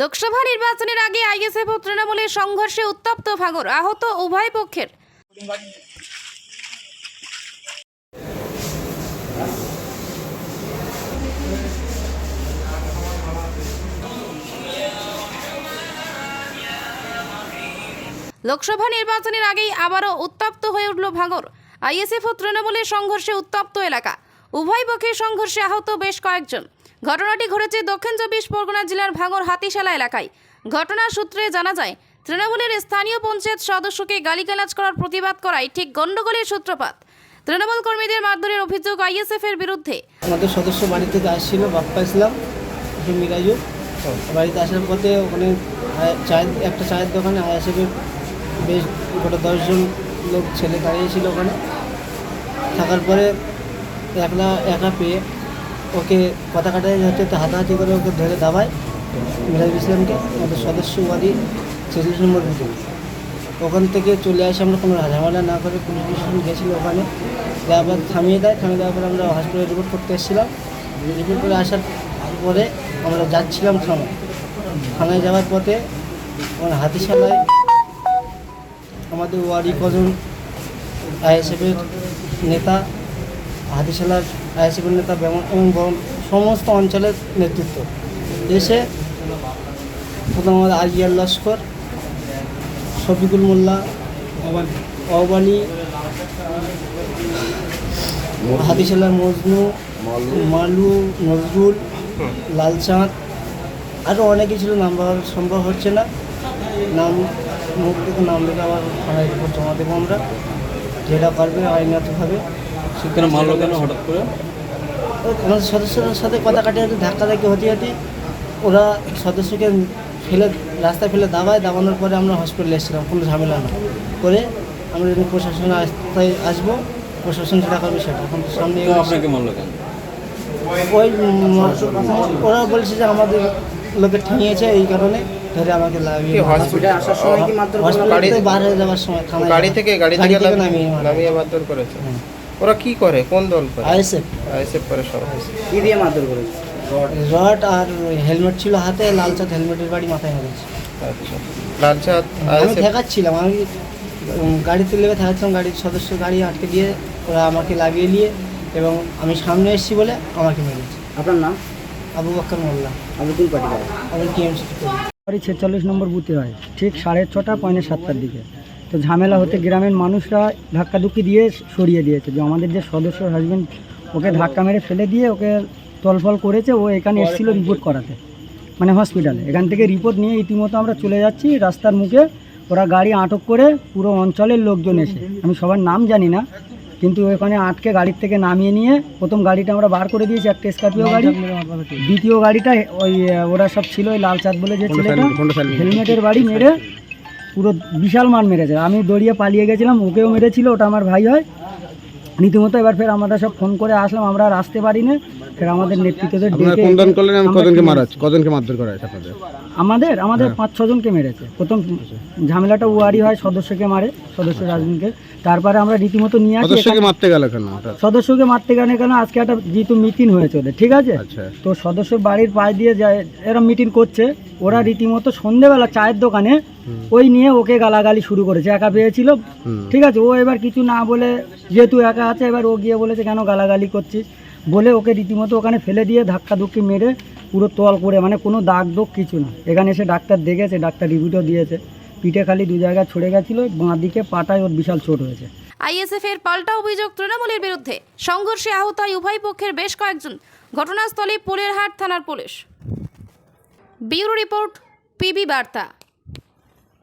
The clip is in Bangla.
লোকসভা নির্বাচনের আগে আইএসএফ ও তৃণমূলের সংঘর্ষে উত্তপ্ত ভাঙর, আহত উভয় পক্ষের। লোকসভা নির্বাচনের আগেই আবারও উত্তপ্ত হয়ে উঠল ভাঙর। আইএসএফ ও তৃণমূলের সংঘর্ষে উত্তপ্ত এলাকা। উভয় পক্ষের সংঘর্ষে আহত বেশ কয়েকজন। ঘটনাটি ঘটেছে দক্ষিণ চব্বিশ পরগনা জেলার ভাঙর হাতিশালা এলাকায়। ঘটনার সূত্রে জানা যায়, তৃণমূলের স্থানীয় পঞ্চায়েত সদস্যকে গালিগালাজ করার প্রতিবাদ করায় ঠিক গণ্ডগোলের সূত্রপাত। তৃণমূল কর্মীদের মারধরের অভিযোগ আইএসএফ এর বিরুদ্ধে। আমাদের সদস্য বাড়ি থেকে আসছিল বাপ্পা ইসলাম মিরাজু। বাড়িতে আসার পথে ওখানে চায়ের, একটা চায়ের দোকানে আয়াসেফের বেশ গোটা দশজন লোক, ছেলে দাঁড়িয়েছিল ওখানে। থাকার পরে একলা একা পেয়ে ওকে কথা কাটাই হচ্ছে তো হাতাহাতি করে ওকে ধরে দাবায় মিরাজ ইসলামকে আমাদের সদস্য বাড়ি ছেচল্লিশ নম্বর বুথে। ওখান থেকে চলে আসে আমরা কোনো ঝামেলা না করে পুলিশ স্টেশন গেছিল ওখানে। আবার থামিয়ে দেয়, থামিয়ে দেওয়ার পরে আমরা হসপিটালে রিপোর্ট করতে এসেছিলাম। রিপোর্ট করে আসার পরে আমরা যাচ্ছিলাম থানায়। থানায় যাওয়ার পথে আমার হাতিশালায় আমাদের ওয়ারি কজন আইএসএফের নেতা হাতিশালার আইএসএফের নেতা এবং সমস্ত অঞ্চলের নেতৃত্ব। এসে প্রথম আমাদের আজিয়ার লস্কর, শফিকুল মোল্লা অবানি হাতিশালার মজনু, মালু, নজরুল, লালচাঁদ আরও অনেকে ছিল, নাম সম্ভব হচ্ছে না। নাম মুখ থেকে নাম লিখে আবার জমা দেবো আমরা। যেটা পারবে, আইনগতভাবে। কেন মারলো কেন হঠাৎ করে? আমাদের সদস্যদের সাথে কথা কাটে হাতে ধাক্কা ধাক্কি হতে হতে ওরা সদস্যকে ফেলে রাস্তায় ফেলে দাবায় দাবানোর পরে আমরা হসপিটালে এসেছিলাম কোনো ঝামেলা না। করে আমরা যখন প্রশাসন রাস্তায় আসব প্রশাসন যেটা করবে সেটা। এখন সামনে আপনাকে মারলো কেন? ওই ওরা বলছে যে আমাদের লোকে ঠেঙিয়েছে এই কারণে ধরে আমাকে লাগিয়ে হসপিটালে আসার সময় কি মাত্র হসপিটাল থেকে বার হয়ে যাওয়ার সময় গাড়ি থেকে গাড়ি থেকে নামিয়ে নামিয়ে মারা। মারধর করেছে। হুম। ওরা কি করে? কোন দল করে? আইএসএফ। আইএসএফ করে সব কি দিয়ে মারধর করেছে? রড। আর হেলমেট ছিল হাতে লাল চাঁদ হেলমেটের বাড়ি মাথায় মেরেছে। আচ্ছা। লালচাঁদ আমি আইএসএফ? ঠেকাচ্ছিলাম আমি গাড়িতে লেগে ঠেকাচ্ছিলাম গাড়ির সদস্য গাড়ি আটকে দিয়ে ওরা আমাকে লাগিয়ে নিয়ে এবং আমি সামনে এসেছি বলে আমাকে মেরেছে। আপনার নাম? আবু বাক্কর মোল্লা। আপনি কোন পার্টি আমি টিএমসি বাড়ি ছেচল্লিশ নম্বর বুথে হয় ঠিক সাড়ে ছটা পয়নে সাতটার দিকে। তো ঝামেলা হতে গ্রামের মানুষরা ধাক্কা ধাক্কাধুক্কি দিয়ে সরিয়ে দিয়েছে যে আমাদের যে সদস্য হাজবেন্ড ওকে ধাক্কা মেরে ফেলে দিয়ে ওকে তলফল করেছে ও এখানে এসেছিল রিপোর্ট করাতে মানে হসপিটালে এখান থেকে রিপোর্ট নিয়ে ইতিমধ্যে আমরা চলে যাচ্ছি রাস্তার মুখে ওরা গাড়ি আটক করে পুরো অঞ্চলের লোকজন এসে। আমি সবার নাম জানি না কিন্তু ওখানে আটকে গাড়ির থেকে নামিয়ে নিয়ে প্রথম গাড়িটা আমরা বার করে দিয়েছি একটা স্করপিও গাড়ি। দ্বিতীয় গাড়িটা ওই ওরা সব ছিল ওই লাল চাঁদ বলে যে ছেলেটা হেলমেটের বাড়ি মেরে পুরো বিশাল মান মেরেছে। আমি দড়িয়ে পালিয়ে গেছিলাম ওকেও মেরেছিল ওটা আমার ভাই হয়। রীতিমতো এবার ফের আমরা সব ফোন করে আসলাম আমরা আর আসতে পারি না ফের আমাদের নেতৃত্বদের ডেকে কোনদান করলেন কজনকে মারা কজনকে মারধর করা হয়েছে আপনাদের? আমাদের আমাদের পাঁচ ছজনকে মেরেছে। প্রথম ঝামেলাটা ওয়ারি হয় সদস্যকে মারে সদস্য রাজনীতিকে। তারপরে আমরা রীতিমতো নিয়ে আসি সদস্যকে মারতে গেল কেন? সদস্যকে মারতে গেলে কেন? আজকে একটা যেহেতু মিটিং হয়েছে ওদের ঠিক আছে? আচ্ছা। তো সদস্য বাড়ির পাশ দিয়ে যায় এরা মিটিং করছে। ওরা রীতিমতো সন্ধেবেলা চায়ের দোকানে ওই নিয়ে ওকে গালাগালি শুরু করেছে একা পেয়েছিল। ঠিক আছে ও এবার কিছু না বলে যেহেতু একা আছে এবার ও গিয়ে বলেছে কেন গালাগালি করছিস? বলে ওকে রীতিমতো ওখানে ফেলে দিয়ে ধাক্কা ধুক্কি মেরে পুরো তল করে মানে কোনো দাগ দোগ কিছু না। এখানে এসে ডাক্তার দেখেছে ডাক্তার রিভিউটাও দিয়েছে। পিঠে খালি দু জায়গায় ছড়ে গেছিল বাঁ দিকে পাটায় ওর বিশাল চোট হয়েছে। আইএসএফ এর পাল্টা অভিযোগ তৃণমূলের বিরুদ্ধে। সংঘর্ষে আহত হয় উভয় পক্ষের বেশ কয়েকজন। ঘটনাস্থলে পোলেরহাট থানার পুলিশ। ব্যুরো রিপোর্ট পিবি বার্তা।